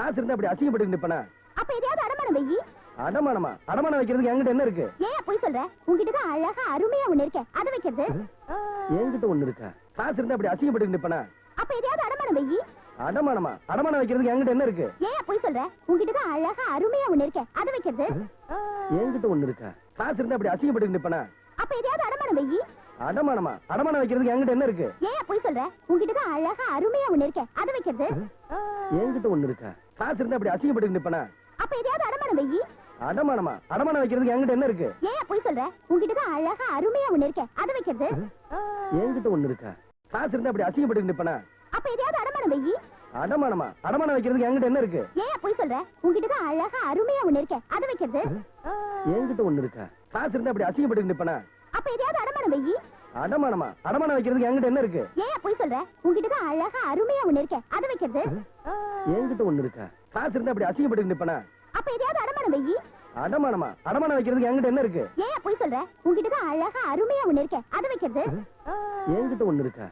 காசு இருந்தா அப்படி அசிங்கப்பட்டு நிப்பனா? அப்ப எதையாவது அடமானம் வெயி அடமானமா? அடமானம் வைக்கிறதுக்கு என்கிட்ட என்ன இருக்கு? ஏன் போய் சொல்ற? உங்ககிட்ட தான் அழகா அருமையா ஒண்ணு இருக்கே. அதை வைக்கிறது. என்கிட்ட ஒண்ணு இருக்கா? காசு இருந்தா அப்படி அசிங்கப்பட்டு நிப்பனா? அப்ப எதையாவது அடமானம் வெயி அடமானமா? அடமானம் வைக்கிறதுக்கு என்கிட்ட என்ன இருக்கு? ஏன் போய் சொல்ற? உங்ககிட்ட தான் அழகா அருமையா ஒண்ணு இருக்கே. அதை வைக்கிறது. என்கிட்ட ஒண்ணு இருக்கா? காசு இருந்தா அப்படி அசிங்கப்பட்டு நிப்பனா? அப்ப எதையாவது அடமானம் வெயி அடமானமா? அடமானம் வைக்கிறதுக்கு என்கிட்ட என்ன இருக்கு? ஏன் போய் சொல்ற? உங்ககிட்ட தான் அழகா அருமையா ஒண்ணு இருக்கே. அதை வைக்கிறது. என்கிட்ட ஒண்ணு இருக்கா? காசு இருந்தா அப்படி அசிங்கப்பட்டு நிப்பனா? அப்ப எதையாவது அடமானம் வெயி அடமானமா? அடமானம் வைக்கிறதுக்கு என்கிட்ட என்ன இருக்கு? ஏன் போய் சொல்ற? உங்ககிட்ட தான் அழகா அருமையா ஒண்ணு இருக்கே. அதை வைக்கிறது. என்கிட்ட ஒண்ணு இருக்கா? காசு இருந்தா அப்படி அசிங்கப்பட்டு நிப்பனா? அப்ப எதையாவது அடமானம் வெயி அடமானமா? அடமானம் வைக்கிறதுக்கு என்கிட்ட என்ன இருக்கு? ஏன் போய் சொல்ற? உங்ககிட்ட தான் அழகா அருமையா ஒண்ணு இருக்கே. அதை வைக்கிறது. என்கிட்ட ஒண்ணு இருக்கா? காசு இருந்தா அப்படி அசிங்கப்பட்டு நிப்பனா? அப்ப எதையாவது அடமானம் வெயி அடமானமா? அடமானம் வைக்கிறதுக்கு என்கிட்ட என்ன இருக்கு? போய் சொல்ற? உங்ககிட்ட தான் அழகா அருமையா ஒண்ணு இருக்கே. அதை வைக்கிறது? என்கிட்ட ஒண்ணு இருக்கா. காசு இருந்தா அப்படி அசிங்கப்பட்டு நிப்பனா? அப்ப எதையாவது அடமானம் வெயி அடமானமா? அடமானம் வைக்கிறதுக்கு என்கிட்ட என்ன இருக்கு? ஏன் போய் சொல்ற? உங்ககிட்ட தான் அழகா அருமையா ஒண்ணு இருக்கே. அதை வைக்கிறது? என்கிட்ட ஒண்ணு இருக்கா.